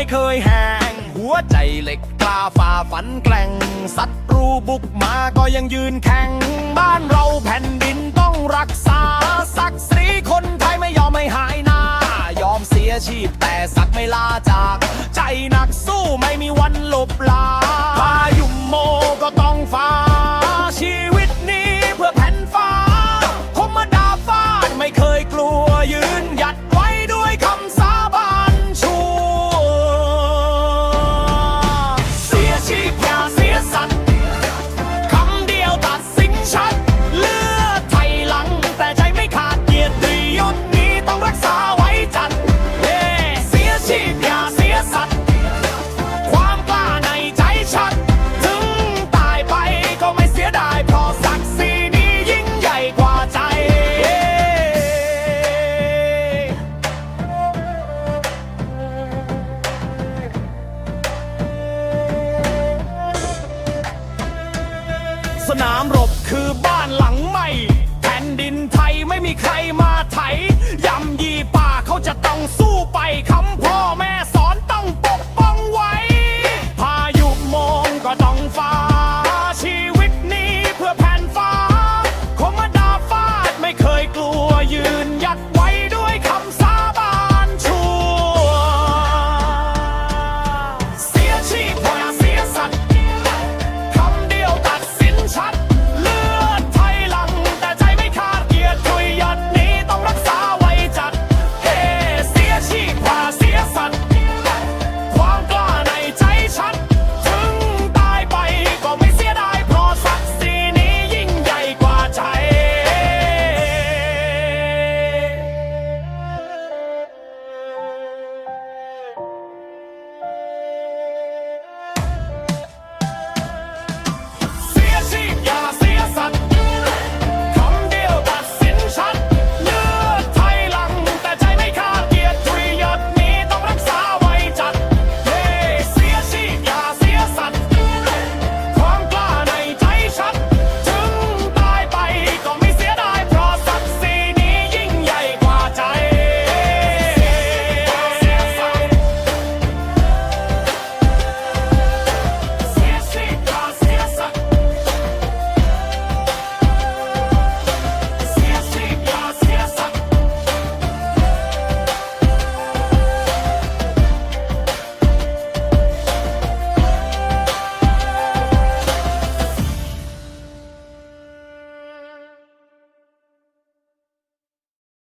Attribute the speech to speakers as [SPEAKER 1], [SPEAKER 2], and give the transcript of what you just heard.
[SPEAKER 1] ไม่เคยแห้งหัวใจเหล็กกล้าฝ่าฝันแกล่งศัตรูบุกมาก็ยังยืนแข็ง บ้านเราแผ่นดินต้องรักษาศักดิ์ศรีคนไทยไม่ยอมไม่หายหน้า ยอมเสียชีพแต่สักไม่ลาจาก ใจหนักสู้ไม่มีวันหลบลา นามรบคือบ้านหลังใหม่ แผ่นดินไทยไม่มีใครมาไถ